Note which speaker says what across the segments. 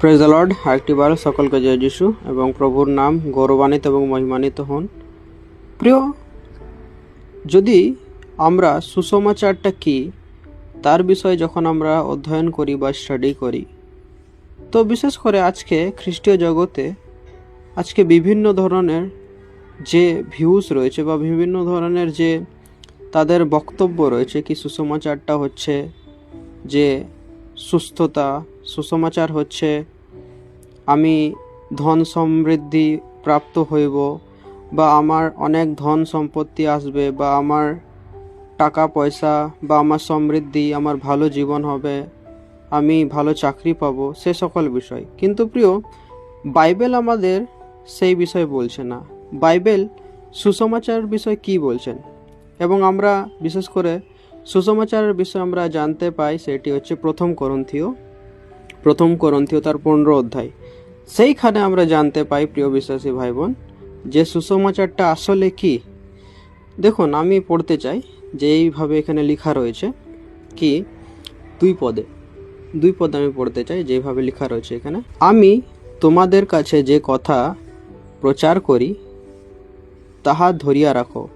Speaker 1: Praise Lord আরেকটিবার সকলকে জয় যিশু এবং প্রভুর নাম গৌরবান্বিত এবং মহিমান্বিত হন। প্রিয়, যদি আমরা সুসমাচারটা কি, তার বিষয়ে যখন আমরা অধ্যয়ন করি বা স্টাডি করি, তো বিশেষ করে আজকে খ্রিস্টীয় জগতে আজকে বিভিন্ন ধরনের যে ভিউজ রয়েছে বা বিভিন্ন ধরনের যে তাদের বক্তব্য রয়েছে, কি সুসমাচারটা হচ্ছে, যে সুস্থতা সুসমাচার হচ্ছে, আমি ধন সমৃদ্ধি প্রাপ্ত হইব বা আমার অনেক ধন সম্পত্তি আসবে বা আমার টাকা পয়সা বা আমার সমৃদ্ধি, আমার ভালো জীবন হবে, আমি ভালো চাকরি পাবো, সে সকল বিষয়। কিন্তু প্রিয়, বাইবেল আমাদের সেই বিষয় বলছে না। বাইবেল সুসমাচার বিষয় কি বলছেন? এবং আমরা, বিশেষ করে সুসমাচারের বিষয়ে আমরা জানতে পাই, সেটি হচ্ছে প্রথম করন্থীয় প্রথম করন্থীয় তার পনেরো অধ্যায়। সেইখানে আমরা জানতে পাই, প্রিয় বিশ্বাসী ভাই বোন যে সুসমাচারটা আসলে কি? দেখুন, আমি পড়তে চাই যে এইভাবে এখানে লেখা রয়েছে কি? দুই পদে। দুই পদে আমি পড়তে চাই যেভাবে লেখা রয়েছে এখানে। আমি তোমাদের কাছে যে কথা প্রচার করি, তাহা ধরিয়া রাখো।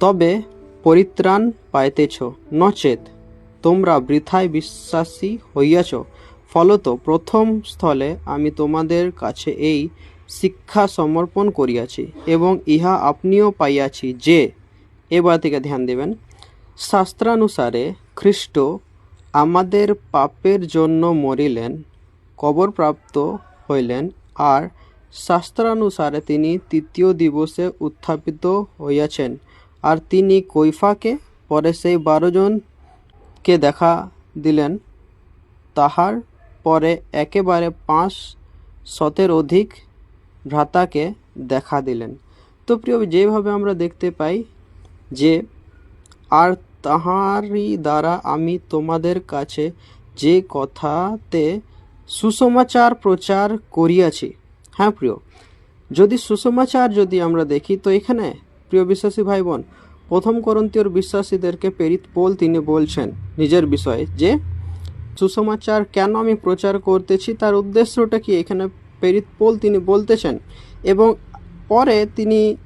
Speaker 1: তবে পরিত্রাণ পাইতেছ, নচেত তোমরা বৃথায় বিশ্বাসী হইয়াছ। ফলত প্রথম স্থলে আমি তোমাদের কাছে এই শিক্ষা সমর্পণ করিয়াছি এবং ইহা আপনিও পাইয়াছি যে, এবার থেকে ধ্যান দেবেন। শাস্ত্রানুসারে খ্রিস্ট আমাদের পাপের জন্য মরিলেন, কবরপ্রাপ্ত হইলেন আর শাস্ত্রানুসারে তিনি তৃতীয় দিবসে উত্থাপিত হইয়াছেন আর তিনি কৈফাকে পরে সেই বারোজনকে দেখা দিলেন, তাহার পরে একেবারে পাঁচ শতের অধিক ভ্রাতাকে দেখা দিলেন। তো প্রিয়, যেভাবে আমরা দেখতে পাই যে, আর তাহারই দ্বারা আমি তোমাদের কাছে যে কথাতে সুসমাচার প্রচার করিয়াছি। হ্যাঁ প্রিয়, যদি সুসমাচার যদি আমরা দেখি, তো এখানে, প্রিয় বিশ্বাসী ভাই বোন প্রথম করন্তীয় বিশ্বাসীদেরকে প্রেরিত পোল তিনি বলছেন নিজের বিষয়ে যে সুসমাচার কেন আমি প্রচার করতেছি? তার উদ্দেশ্যটা কি? এখানে প্রেরিত পোল তিনি বলতেছেন। এবং পরে তিনি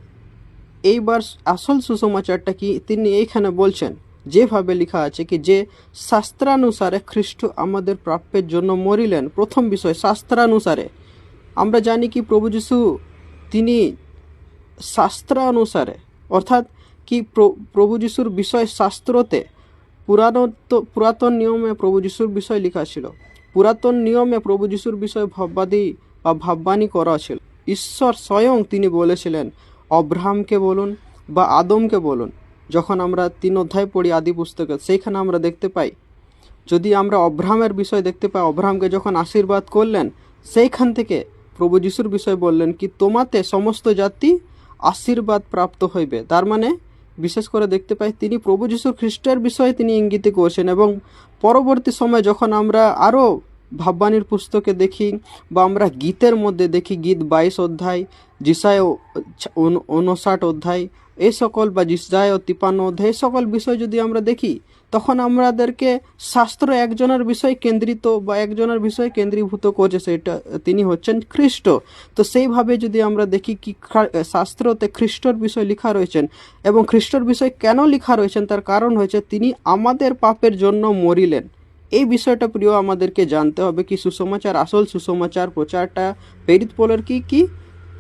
Speaker 1: এইবার আসল সুসমাচারটা কি? তিনি এইখানে বলছেন, যেভাবে লেখা আছে কি, যে শাস্ত্রানুসারে খ্রিস্ট আমাদের প্রাপ্যের জন্য মরিলেন। প্রথম বিষয়, শাস্ত্রানুসারে। আমরা জানি কি, প্রভু যিশু তিনি শাস্ত্রানুসারে। অর্থাৎ কি, প্র- প্রভু যিশুর বিষয় শাস্ত্রতে পুরানত পুরাতন নিয়মে প্রভু যিশুর বিষয় লেখা ছিল। পুরাতন নিয়মে প্রভু যিশুর বিষয়ে ভাববাদী বা ভাববাণী করা ছিল। ঈশ্বর স্বয়ং তিনি বলেছিলেন, অব্রাহামকে বলুন বা আদমকে বলুন। যখন আমরা তিন অধ্যায় পড়ি আদি পুস্তকে, সেইখানে আমরা দেখতে পাই, যদি আমরা অব্রাহামের বিষয় দেখতে পাই, অব্রাহামকে যখন আশীর্বাদ করলেন, সেইখান থেকে প্রভু যিশুর বিষয় বললেন কি, তোমাতে সমস্ত জাতি আশীর্বাদ প্রাপ্ত হইবে। তার মানে বিশেষ করে দেখতে পাই তিনি প্রভু যীশু খ্রিস্টের বিষয়ে তিনি ইঙ্গিত করছেন এবং পরবর্তী সময় যখন আমরা আরও ভাববাণীর পুস্তকে দেখি বা আমরা গীতের মধ্যে দেখি গীত বাইশ অধ্যায় জিসায় উনষাট অধ্যায় এই সকল বা জিসায় তিপান্ন অধ্যায় এই সকল বিষয় যদি আমরা দেখি, তখন আমাদেরকে শাস্ত্র একজনের বিষয় কেন্দ্রিত বা একজনের বিষয় কেন্দ্রীভূত করছে, সেটা তিনি হচ্ছেন খ্রিস্ট। তো সেইভাবে যদি আমরা দেখি কি শাস্ত্রতে খ্রিস্টর বিষয় লেখা রয়েছেন এবং খ্রিস্টর বিষয় কেন লেখা রয়েছেন, তার কারণ হয়েছে তিনি আমাদের পাপের জন্য মরিলেন। এই বিষয়টা প্রিয় আমাদেরকে জানতে হবে কি সুসমাচার, আসল সুসমাচার প্রচারটা প্রেরিত পোলের কি কি?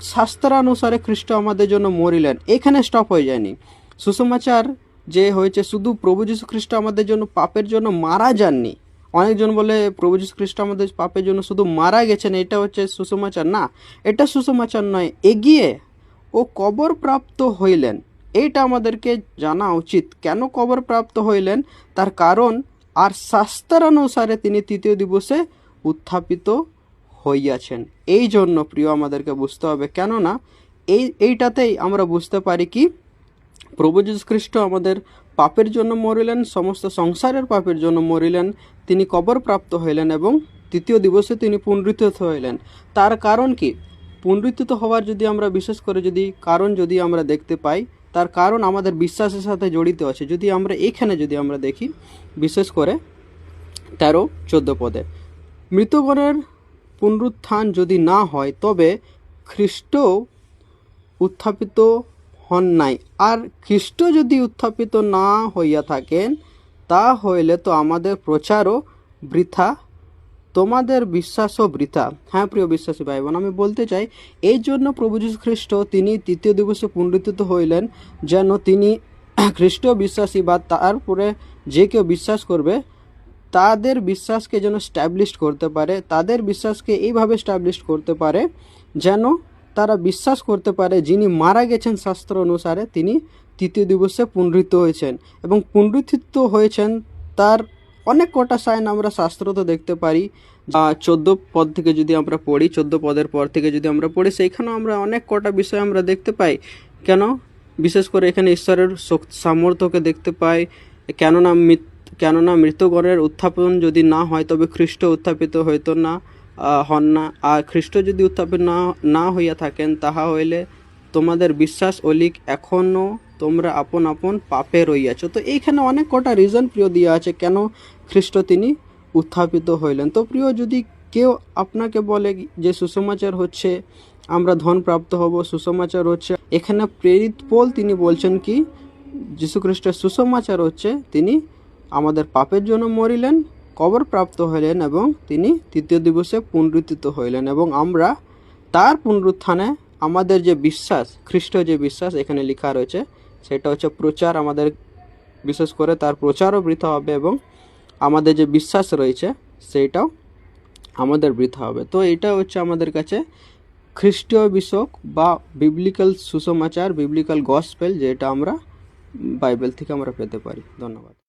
Speaker 1: শাস্ত্রানুসারে খ্রিস্ট আমাদের জন্য মরিলেন। এখানে স্টপ হয়ে যায়নি। সুসমাচার যে হয়েছে, শুধু প্রভু যীশু খ্রিস্ট আমাদের জন্য পাপের জন্য মারা যাননি। অনেকজন বলে প্রভু যীশু খ্রিস্ট আমাদের পাপের জন্য শুধু মারা গেছেন, এটা হচ্ছে সুসমাচার। না, এটা সুসমাচার নয়, এগিয়ে ও কবর প্রাপ্ত হইলেন। এইটা আমাদেরকে জানা উচিত। কেন কবর প্রাপ্ত হইলেন? তার কারণ আর শাস্ত্রানুসারে তিনি তৃতীয় দিবসে উত্থাপিত হইয়াছেন। এই জন্য প্রিয়, আমাদেরকে বুঝতে হবে। কেননা এই, এইটাতেই আমরা বুঝতে পারি কি, প্রভু খ্রিস্ট আমাদের পাপের জন্য মরিলেন, সমস্ত সংসারের পাপের জন্য মরিলেন, তিনি কবর প্রাপ্ত হইলেন এবং তৃতীয় দিবসে তিনি পুনরুত্থিত হইলেন। তার কারণ কি? পুনরুত্থিত হওয়ার যদি আমরা, বিশেষ করে যদি কারণ যদি আমরা দেখতে পাই তার কারণ আমাদের বিশ্বাসের সাথে জড়িত আছে। যদি আমরা এখানে যদি আমরা দেখি, বিশেষ করে তেরো, চোদ্দ পদে, মৃতগণের পুনরুত্থান যদি না হয়, তবে খ্রিস্ট উত্থাপিত হন নাই। আর খ্রিস্ট যদি উত্থাপিত না হইয়া থাকেন তা হইলে তো আমাদের প্রচারও বৃথা তোমাদের বিশ্বাসও বৃথা। হ্যাঁ প্রিয় বিশ্বাসী ভাই বোন আমি বলতে চাই, এই জন্য প্রভু যীশু খ্রিস্ট তিনি তৃতীয় দিবসে পুনরুত্থিত হইলেন যেন তিনি খ্রিস্ট বিশ্বাসী বা তারপরে যে কেউ বিশ্বাস করবে, তাদের বিশ্বাসকে যেন স্ট্যাবলিশ করতে পারে, তাদের বিশ্বাসকে এইভাবে স্ট্যাবলিশ করতে পারে যেন তারা বিশ্বাস করতে পারে, যিনি মারা গেছেন শাস্ত্র অনুসারে তিনি তৃতীয় দিবসে পুনরুত্থিত হয়েছেন এবং পুনরুত্থিত হয়েছেন তার অনেক কটা সাইন আমরা শাস্ত্রত দেখতে পারি। চোদ্দ পদ থেকে যদি আমরা পড়ি, চোদ্দ পদের পর থেকে যদি আমরা পড়ি, সেইখানেও আমরা অনেক কটা বিষয় আমরা দেখতে পাই। কেন? বিশেষ করে এখানে ঈশ্বরের সামর্থ্যকে দেখতে পাই। কেননা কেননা মৃতগণের উত্থাপন যদি না হয়, তবে খ্রিস্ট উত্থাপিত হইতো না হন না। আর খ্রিস্ট যদি উত্থাপিত না না হইয়া থাকেন, তাহা হইলে তোমাদের বিশ্বাস অলিক এখনও তোমরা আপন আপন পাপে রইয়াছ। তো এইখানে অনেক কটা রিজন প্রিয় দেওয়া আছে কেন খ্রিস্ট তিনি উত্থাপিত হইলেন। তো প্রিয়, যদি কেউ আপনাকে বলে যে সুসমাচার হচ্ছে, আমরা ধন প্রাপ্ত হব, সুসমাচার হচ্ছে, এখানে প্রেরিত পোল তিনি বলছেন কি যীশুখ্রিস্টের সুসমাচার হচ্ছে, তিনি আমাদের পাপের জন্য মরিলেন, কবর প্রাপ্ত হইলেন এবং তিনি তৃতীয় দিবসে পুনরুত্থিত হইলেন এবং আমরা তার পুনরুত্থানে আমাদের যে বিশ্বাস খ্রিস্ট যে বিশ্বাস, এখানে লেখা রয়েছে সেটা হচ্ছে প্রচার আমাদের, বিশেষ করে তার প্রচারও বৃথা হবে এবং আমাদের যে বিশ্বাস রয়েছে সেইটাও আমাদের বৃথা হবে। তো এটা হচ্ছে আমাদের কাছে খ্রিস্টীয় বিষয়ক বা বিবলিক্যাল সুসমাচার বিবলিক্যাল গসপেল যেটা আমরা বাইবেল থেকে আমরা পেতে পারি। ধন্যবাদ।